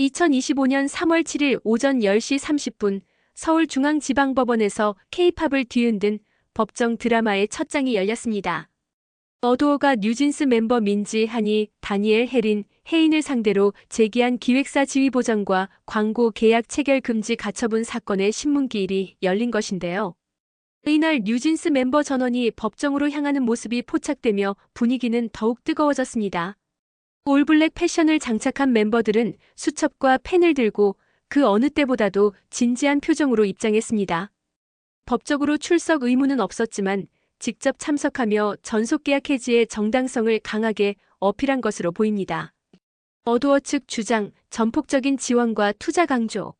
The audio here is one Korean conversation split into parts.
2025년 3월 7일 오전 10시 30분 서울중앙지방법원에서 케이팝을 뒤흔든 법정 드라마의 첫 장이 열렸습니다. 어도어가 뉴진스 멤버 민지, 한이, 다니엘, 혜린, 혜인을 상대로 제기한 기획사 지휘보장과 광고 계약 체결 금지 가처분 사건의 신문기일이 열린 것인데요. 이날 뉴진스 멤버 전원이 법정으로 향하는 모습이 포착되며 분위기는 더욱 뜨거워졌습니다. 올블랙 패션을 장착한 멤버들은 수첩과 펜을 들고 그 어느 때보다도 진지한 표정으로 입장했습니다. 법적으로 출석 의무는 없었지만 직접 참석하며 전속계약 해지의 정당성을 강하게 어필한 것으로 보입니다. 어두어 측 주장, 전폭적인 지원과 투자 강조.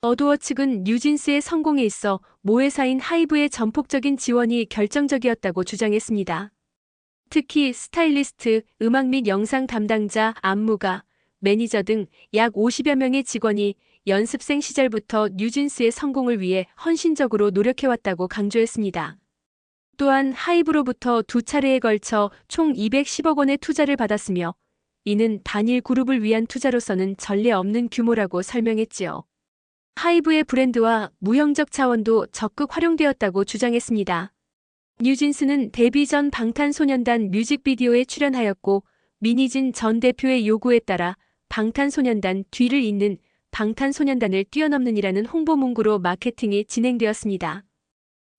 어두어 측은 뉴진스의 성공에 있어 모회사인 하이브의 전폭적인 지원이 결정적이었다고 주장했습니다. 특히 스타일리스트, 음악 및 영상 담당자, 안무가, 매니저 등 약 50여 명의 직원이 연습생 시절부터 뉴진스의 성공을 위해 헌신적으로 노력해왔다고 강조했습니다. 또한 하이브로부터 두 차례에 걸쳐 총 210억 원의 투자를 받았으며 이는 단일 그룹을 위한 투자로서는 전례 없는 규모라고 설명했지요. 하이브의 브랜드와 무형적 차원도 적극 활용되었다고 주장했습니다. 뉴진스는 데뷔 전 방탄소년단 뮤직비디오에 출연하였고 미니진 전 대표의 요구에 따라 방탄소년단 뒤를 잇는 방탄소년단을 뛰어넘는 이라는 홍보 문구로 마케팅이 진행되었습니다.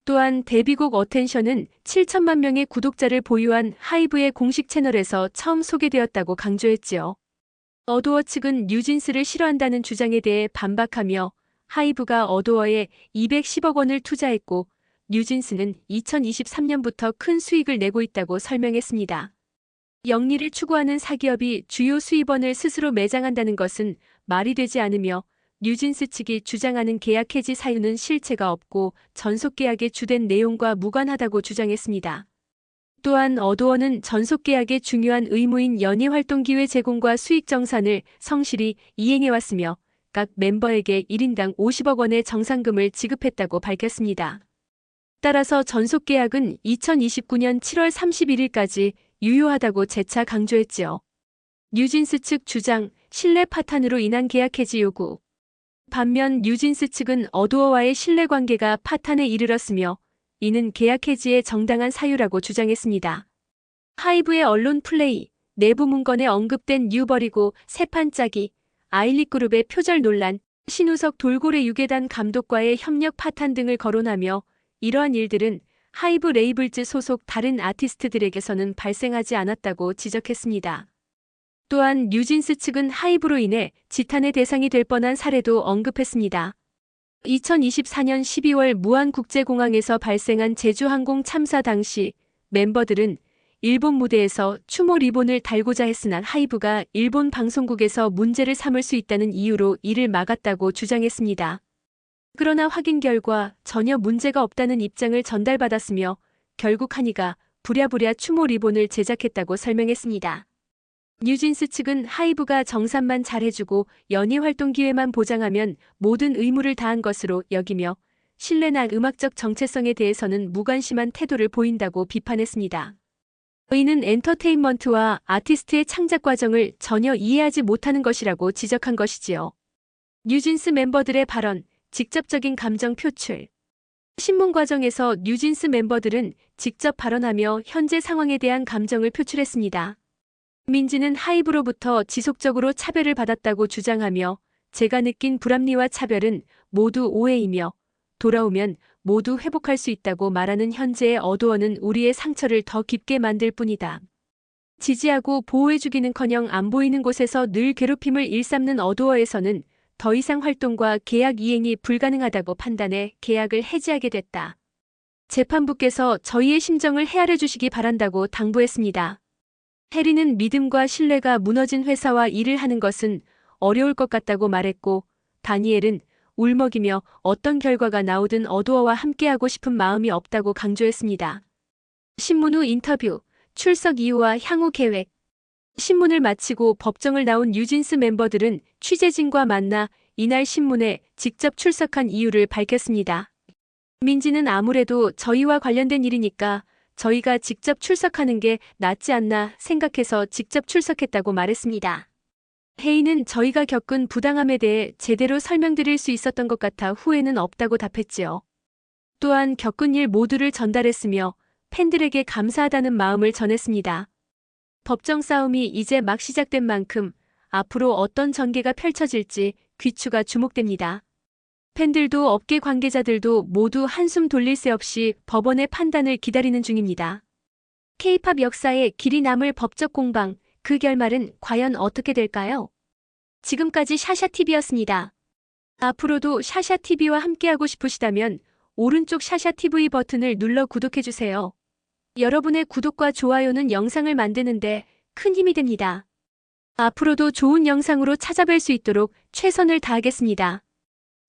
또한 데뷔곡 어텐션은 7천만 명의 구독자를 보유한 하이브의 공식 채널에서 처음 소개되었다고 강조했지요. 어도어 측은 뉴진스를 싫어한다는 주장에 대해 반박하며 하이브가 어도어에 210억 원을 투자했고 뉴진스는 2023년부터 큰 수익을 내고 있다고 설명했습니다. 영리를 추구하는 사기업이 주요 수입원을 스스로 매장한다는 것은 말이 되지 않으며 뉴진스 측이 주장하는 계약 해지 사유는 실체가 없고 전속계약의 주된 내용과 무관하다고 주장했습니다. 또한 어도어는 전속계약의 중요한 의무인 연예 활동 기회 제공과 수익 정산을 성실히 이행해왔으며 각 멤버에게 1인당 50억 원의 정상금을 지급했다고 밝혔습니다. 따라서 전속 계약은 2029년 7월 31일까지 유효하다고 재차 강조했지요. 뉴진스 측 주장, 신뢰 파탄으로 인한 계약 해지 요구. 반면 뉴진스 측은 어두어와의 신뢰 관계가 파탄에 이르렀으며 이는 계약 해지의 정당한 사유라고 주장했습니다. 하이브의 언론 플레이, 내부 문건에 언급된 뉴버리고 세판짜기, 아일리 그룹의 표절 논란, 신우석 돌고래 유괴단 감독과의 협력 파탄 등을 거론하며 이러한 일들은 하이브 레이블즈 소속 다른 아티스트들에게서는 발생하지 않았다고 지적했습니다. 또한 뉴진스 측은 하이브로 인해 지탄의 대상이 될 뻔한 사례도 언급했습니다. 2024년 12월 무안국제공항에서 발생한 제주항공 참사 당시 멤버들은 일본 무대에서 추모 리본을 달고자 했으나 하이브가 일본 방송국에서 문제를 삼을 수 있다는 이유로 이를 막았다고 주장했습니다. 그러나 확인 결과 전혀 문제가 없다는 입장을 전달받았으며 결국 한이가 부랴부랴 추모 리본을 제작했다고 설명했습니다. 뉴진스 측은 하이브가 정산만 잘해주고 연예 활동 기회만 보장하면 모든 의무를 다한 것으로 여기며 신뢰나 음악적 정체성에 대해서는 무관심한 태도를 보인다고 비판했습니다. 이는 엔터테인먼트와 아티스트의 창작 과정을 전혀 이해하지 못하는 것이라고 지적한 것이지요. 뉴진스 멤버들의 발언, 직접적인 감정 표출. 신문 과정에서 뉴진스 멤버들은 직접 발언하며 현재 상황에 대한 감정을 표출했습니다. 민지는 하이브로부터 지속적으로 차별을 받았다고 주장하며 제가 느낀 불합리와 차별은 모두 오해이며 돌아오면 모두 회복할 수 있다고 말하는 현재의 어두어는 우리의 상처를 더 깊게 만들 뿐이다. 지지하고 보호해주기는커녕 안 보이는 곳에서 늘 괴롭힘을 일삼는 어두어에서는 더 이상 활동과 계약 이행이 불가능하다고 판단해 계약을 해지하게 됐다. 재판부께서 저희의 심정을 헤아려 주시기 바란다고 당부했습니다. 해리는 믿음과 신뢰가 무너진 회사와 일을 하는 것은 어려울 것 같다고 말했고 다니엘은 울먹이며 어떤 결과가 나오든 어두어와 함께하고 싶은 마음이 없다고 강조했습니다. 신문 후 인터뷰, 출석 이유와 향후 계획, 신문을 마치고 법정을 나온 뉴진스 멤버들은 취재진과 만나 이날 신문에 직접 출석한 이유를 밝혔습니다. 민지는 아무래도 저희와 관련된 일이니까 저희가 직접 출석하는 게 낫지 않나 생각해서 직접 출석했다고 말했습니다. 혜인은 저희가 겪은 부당함에 대해 제대로 설명드릴 수 있었던 것 같아 후회는 없다고 답했지요. 또한 겪은 일 모두를 전달했으며 팬들에게 감사하다는 마음을 전했습니다. 법정 싸움이 이제 막 시작된 만큼 앞으로 어떤 전개가 펼쳐질지 귀추가 주목됩니다. 팬들도 업계 관계자들도 모두 한숨 돌릴 새 없이 법원의 판단을 기다리는 중입니다. K-팝 역사에 길이 남을 법적 공방, 그 결말은 과연 어떻게 될까요? 지금까지 샤샤TV였습니다. 앞으로도 샤샤TV와 함께하고 싶으시다면 오른쪽 샤샤TV 버튼을 눌러 구독해주세요. 여러분의 구독과 좋아요는 영상을 만드는데 큰 힘이 됩니다. 앞으로도 좋은 영상으로 찾아뵐 수 있도록 최선을 다하겠습니다.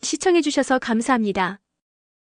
시청해주셔서 감사합니다.